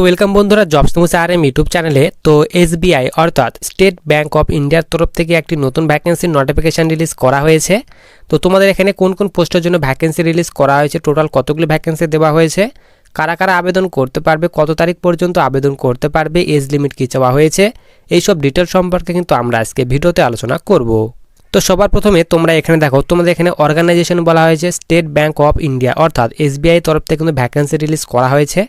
তো ওয়েলকাম বন্ধুরা jobs news R M YouTube চ্যানেলে তো এসবিআই অর্থাৎ স্টেট ব্যাংক অফ ইন্ডিয়ার তরফ থেকে একটি নতুন ভ্যাকেন্সির নোটিফিকেশান রিলিজ করা হয়েছে। তো তোমাদের এখানে কোন কোন পোস্টের জন্য ভ্যাকেন্সি রিলিজ করা হয়েছে? টোটাল কতগুলো ভ্যাকেন্সি দেওয়া হয়েছে? কারা কারা আবেদন করতে পারবে? কত তারিখ পর্যন্ত আবেদন করতে পারবে? এজ লিমিট কী চাওয়া হয়েছে? এইসব ডিটেল সম্পর্কে কিন্তু আমরা আজকে ভিডিওতে আলোচনা করব। তো সবার প্রথমে তোমরা এখানে দেখো, তোমাদের এখানে অর্গানাইজেশন বলা হয়েছে স্টেট ব্যাংক অফ ইন্ডিয়া অর্থাৎ এসবিআই তরফ থেকে কিন্তু ভ্যাকেন্সি রিলিজ করা হয়েছে।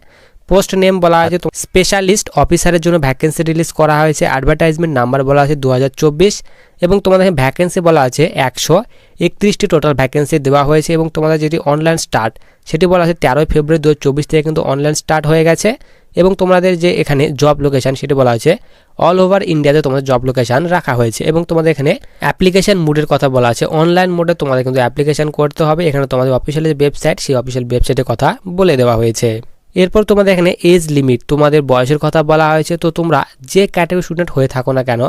পোস্ট নেম বলা হয়েছে স্পেশালিস্ট অফিসারের জন্য ভ্যাকেন্সি রিলিজ করা হয়েছে। অ্যাডভার্টাইজমেন্ট নাম্বার বলা আছে দু হাজার চব্বিশ এবং তোমাদের ভ্যাকেন্সি বলা আছে একশো একত্রিশটি টোটাল ভ্যাকেন্সি দেওয়া হয়েছে এবং তোমাদের যদি অনলাইন স্টার্ট সেটি বলা আছে তেরোই ফেব্রুয়ারি দু থেকে কিন্তু অনলাইন স্টার্ট হয়ে গেছে এবং তোমাদের যে এখানে জব লোকেশান সেটি বলা হয়েছে অল ওভার ইন্ডিয়াতে তোমাদের জব লোকেশান রাখা হয়েছে এবং তোমাদের এখানে অ্যাপ্লিকেশন মোডের কথা বলা আছে। অনলাইন মোডে তোমাদের কিন্তু অ্যাপ্লিকেশন করতে হবে। এখানে তোমাদের অফিসিয়াল যে ওয়েবসাইট সেই অফিসিয়াল ওয়েবসাইটের কথা বলে দেওয়া হয়েছে। এরপর তোমাদের এখানে এজ লিমিট তোমাদের বয়সের কথা বলা হয়েছে, তো তোমরা যে ক্যাটাগরি স্টুডেন্ট হয়ে থাকো না কেন,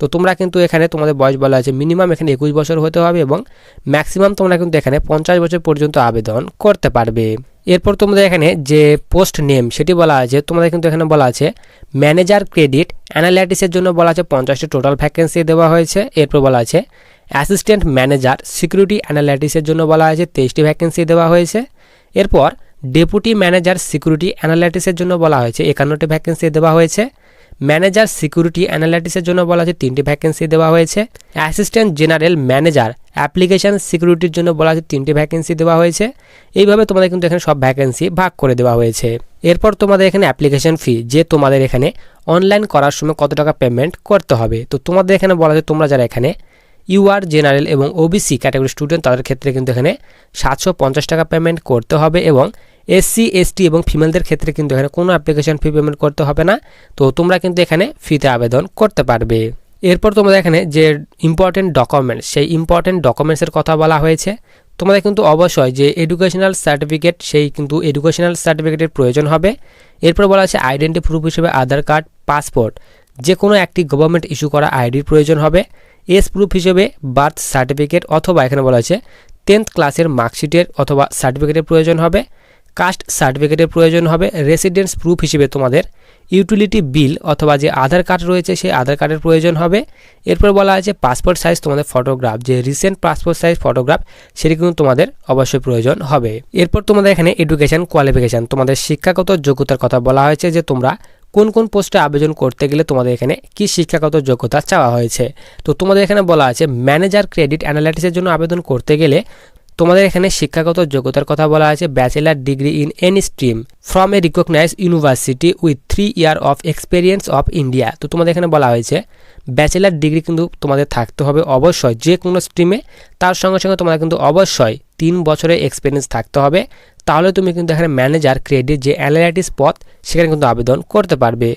তো তোমরা কিন্তু এখানে তোমাদের বয়স বলা হয়েছে মিনিমাম এখানে একুশ বছর হতে হবে এবং ম্যাক্সিমাম তোমরা কিন্তু এখানে পঞ্চাশ বছর পর্যন্ত আবেদন করতে পারবে। এরপর তোমাদের এখানে যে পোস্ট নেম সেটি বলা আছে তোমাদের কিন্তু এখানে বলা আছে ম্যানেজার ক্রেডিট অ্যানালাইটিসের জন্য বলা আছে পঞ্চাশটি টোটাল ভ্যাকেন্সি দেওয়া হয়েছে, এরপর বলা আছে অ্যাসিস্ট্যান্ট ম্যানেজার সিকিউরিটি অ্যানালাইটিসের জন্য বলা আছে তেইশটি ভ্যাকেন্সি দেওয়া হয়েছে। এরপর ডেপুটি ম্যানেজার সিকিউরিটি অ্যানালাইটিসের জন্য বলা হয়েছে। একান্নটি ভ্যাকেন্সি দেওয়া হয়েছে। ম্যানেজার সিকিউরিটি অ্যানালাইটিসের জন্য বলা হয়েছে তিনটি ভ্যাকেন্সি দেওয়া হয়েছে। অ্যাসিস্ট্যান্ট জেনারেল ম্যানেজার অ্যাপ্লিকেশান সিকিউরিটির জন্য বলা হয়েছে তিনটি ভ্যাকেন্সি দেওয়া হয়েছে। এইভাবে তোমাদের কিন্তু এখানে সব ভ্যাকেন্সি ভাগ করে দেওয়া হয়েছে। এরপর তোমাদের এখানে অ্যাপ্লিকেশন ফি, যে তোমাদের এখানে অনলাইন করার সময় কত টাকা পেমেন্ট করতে হবে। তো তোমাদের এখানে বলা হয়েছে তোমরা যারা এখানে ইউআর জেনারেল এবং ওবিসি ক্যাটাগরি স্টুডেন্ট, তাদের ক্ষেত্রে কিন্তু এখানে সাতশো পঞ্চাশ টাকা পেমেন্ট করতে হবে এবং এসসি এসটি এবং ফিমেলদের ক্ষেত্রে কিন্তু এখানে কোনো অ্যাপ্লিকেশন ফি পেমেন্ট করতে হবে না। তো তোমরা কিন্তু এখানে ফিতে আবেদন করতে পারবে। এরপর তোমাদের এখানে যে ইম্পর্টেন্ট ডকুমেন্টস সেই ইম্পর্টেন্ট ডকুমেন্টসের কথা বলা হয়েছে। তোমাদের কিন্তু অবশ্যই যে এডুকেশনাল সার্টিফিকেট সেই কিন্তু এডুকেশনাল সার্টিফিকেটের প্রয়োজন হবে। এরপর বলা আছে আইডেন্টি প্রুফ হিসেবে আধার কার্ড পাসপোর্ট যে কোনো একটি গভর্নমেন্ট ইস্যু করা আইডির প্রয়োজন হবে। এস প্রুফ হিসেবে বার্থ সার্টিফিকেট অথবা এখানে বলা আছে টেন্থ ক্লাসের মার্কশিটের অথবা সার্টিফিকেটের প্রয়োজন হবে। কাস্ট সার্টিফিকেটের প্রয়োজন হবে। রেসিডেন্স প্রুফ হিসেবে তোমাদের ইউটিলিটি বিল অথবা যে আধার কার্ড রয়েছে সেই আধার কার্ডের প্রয়োজন হবে। এরপর বলা আছে পাসপোর্ট সাইজ তোমাদের ফটোগ্রাফ যে রিসেন্ট পাসপোর্ট সাইজ ফটোগ্রাফ সেটি কিন্তু তোমাদের অবশ্যই প্রয়োজন হবে। এরপর তোমাদের এখানে এডুকেশন কোয়ালিফিকেশান তোমাদের শিক্ষাগত যোগ্যতার কথা বলা হয়েছে যে তোমরা কোন কোন পোস্টে আবেদন করতে গেলে তোমাদের এখানে কি শিক্ষাগত যোগ্যতা চাওয়া হয়েছে। তো তোমাদের এখানে বলা আছে ম্যানেজার ক্রেডিট অ্যানালাইটিসের জন্য আবেদন করতে গেলে তোমাদের এখানে শিক্ষাগত যোগ্যতার কথা বলা আছে bachelor degree in any stream from a recognise university with three year of experience of India তো তোমাদের এখানে বলা হয়েছে ব্যাচেলার ডিগ্রি কিন্তু তোমাদের থাকতে হবে অবশ্যই, যে কোনো স্ট্রিমে তার সঙ্গে সঙ্গে তোমাদের কিন্তু অবশ্যই তিন বছরের এক্সপিরিয়েন্স থাকতে হবে। তাহলে তুমি কিন্তু এখানে ম্যানেজার ক্রেডিট যে অ্যানালাইটিস পথ সেখানে কিন্তু আবেদন করতে পারবে।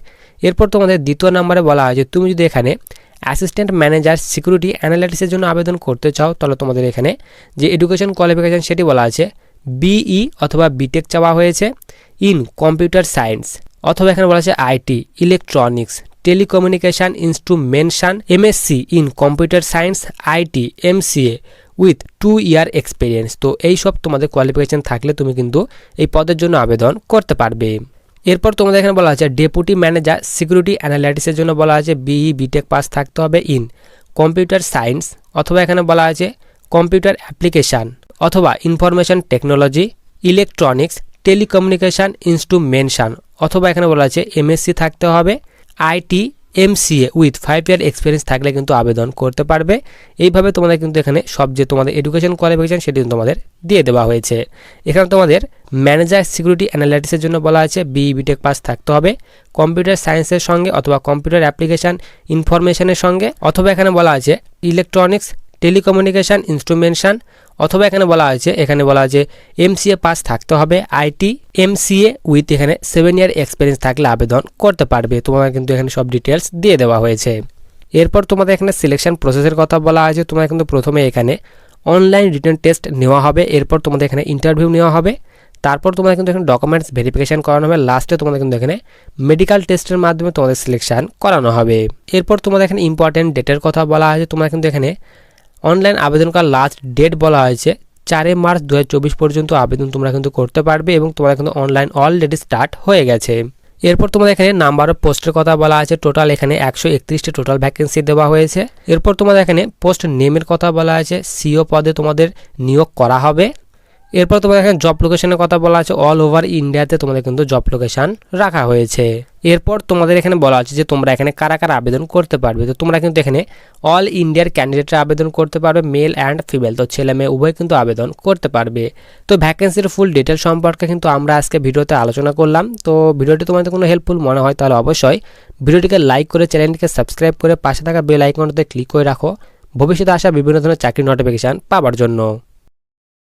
এরপর তোমাদের দ্বিতীয় নাম্বারে বলা হয় যে, তুমি যদি এখানে অ্যাসিস্ট্যান্ট ম্যানেজার সিকিউরিটি অ্যানালাইটিসের জন্য আবেদন করতে চাও, তাহলে তোমাদের এখানে যে এডুকেশন কোয়ালিফিকেশান সেটি বলা আছে বিই অথবা বিটেক চাওয়া হয়েছে ইন কম্পিউটার সায়েন্স অথবা এখানে বলা আছে IT electronics telecommunication instrumentation MSc in computer science IT MCA with two year experience তো এই সব তোমাদের কোয়ালিফিকেশান থাকলে তুমি কিন্তু এই পদের জন্য আবেদন করতে পারবে। এরপর তোমাদের এখানে বলা আছে ডেপুটি ম্যানেজার সিকিউরিটি অ্যানালাইটিসের জন্য বলা আছে বিই বিটেক পাস থাকতে হবে ইন কম্পিউটার সায়েন্স অথবা এখানে বলা আছে কম্পিউটার অ্যাপ্লিকেশান অথবা information technology electronics telecommunication instrumentation অথবা এখানে বলা আছে এমএসসি থাকতে হবে IT MCA with five year experience থাকলে কিন্তু আবেদন করতে পারবে। এইভাবে তোমাদের কিন্তু এখানে সব যে তোমাদের এডুকেশন কোয়ালিফিকেশান সেটি তোমাদের দিয়ে দেওয়া হয়েছে। এখানে তোমাদের ম্যানেজার সিকিউরিটি অ্যানালাইটিসের জন্য বলা আছে বিই বিটেক পাস থাকতে হবে। কম্পিউটার সায়েন্সের সঙ্গে অথবা কম্পিউটার অ্যাপ্লিকেশান ইনফরমেশনের সঙ্গে, অথবা এখানে বলা আছে ইলেকট্রনিক্স টেলিকমিউনিকেশান ইনস্ট্রুমেন্টান অথবা এখানে বলা হয়েছে, এখানে বলা আছে এমসিএ পাস থাকতে হবে আইটি এমসিএ উইথ এখানে সেভেন ইয়ার এক্সপিরিয়েন্স থাকলে আবেদন করতে পারবে। তোমার কিন্তু এখানে সব ডিটেলস দিয়ে দেওয়া হয়েছে। এরপর তোমাদের এখানে সিলেকশন প্রসেসের কথা বলা হয়েছে। তোমার কিন্তু প্রথমে এখানে অনলাইন রিটার্ন টেস্ট নেওয়া হবে, এরপর তোমাদের এখানে ইন্টারভিউ নেওয়া হবে, তারপর তোমাদের কিন্তু এখানে ডকুমেন্টস ভেরিফিকেশান করানো হবে লাস্টে তোমাদের কিন্তু এখানে মেডিকেল টেস্টের মাধ্যমে তোমাদের সিলেকশন করানো হবে। এরপর তোমাদের এখানে ইম্পর্টেন্ট ডেটের কথা বলা হয়েছে। তোমরা কিন্তু এখানে অনলাইন আবেদন করার লাস্ট ডেট বলা হয়েছে, চারে মার্চ দুহাজার চব্বিশ পর্যন্ত আবেদন তোমরা কিন্তু করতে পারবে এবং তোমরা কিন্তু অনলাইন অলরেডি স্টার্ট হয়ে গেছে। এরপর তোমাদের এখানে নাম্বার অফ পোস্টের কথা বলা আছে টোটাল এখানে একশো একত্রিশটি টোটাল ভ্যাকেন্সি দেওয়া হয়েছে। এরপর তোমাদের এখানে পোস্ট নেমের কথা বলা আছে সিও পদে তোমাদের নিয়োগ করা হবে। এরপর তোমাদের এখানে জব লোকেশনের কথা বলা আছে। অল ওভার ইন্ডিয়াতে তোমাদের কিন্তু জব লোকেশন রাখা হয়েছে। এরপর তোমাদের এখানে বলা আছে যে তোমরা এখানে কারা কারা আবেদন করতে পারবে। তো তোমরা কিন্তু এখানে অল ইন্ডিয়ার ক্যান্ডিডেটরা আবেদন করতে পারবে মেল অ্যান্ড ফিমেল তো ছেলে মেয়ে উভয় কিন্তু আবেদন করতে পারবে। তো ভ্যাকেন্সির ফুল ডিটেল সম্পর্কে কিন্তু আমরা আজকে ভিডিওতে আলোচনা করলাম। তো ভিডিওটি তোমাদের কোনো হেল্পফুল মনে হয় তাহলে অবশ্যই ভিডিওটিকে লাইক করে চ্যানেলটিকে সাবস্ক্রাইব করে পাশে থাকা বেল আইকনটাতে ক্লিক করে রাখো। ভবিষ্যতে আসা বিভিন্ন ধরনের চাকরির নোটিফিকেশান পাওয়ার জন্য।